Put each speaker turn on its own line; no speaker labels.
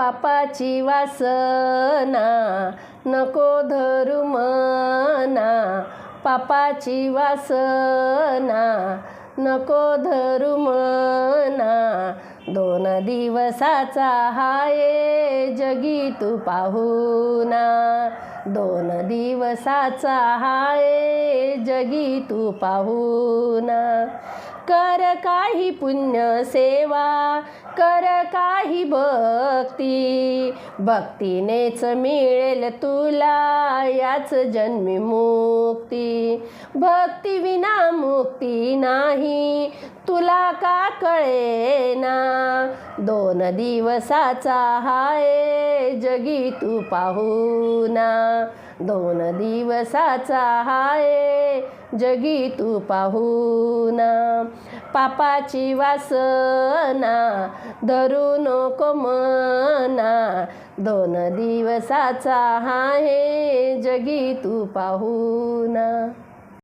पापाची वासना नको धरू मना. पापाची वासना नको धरू मना. दोन दिवसाचा हाये जगी तू पाहुना. दोन दिवसाचा हाये जगी तू पाहुना. कर काही पुण्य सेवा कर काही भक्ती भक्तीनेच मिळेल तुला याच जन्मी मुक्ती भक्ती विना मुक्ती नाही तुला का कळेना? दोन दिवसाचा हाय जगी तू पाहुना. दोन दिवसाचा हाय जगी तू पाहुना. पापाची वासना धरू नको मना. दोन दिवसाचा हाय जगी तू पाहुना.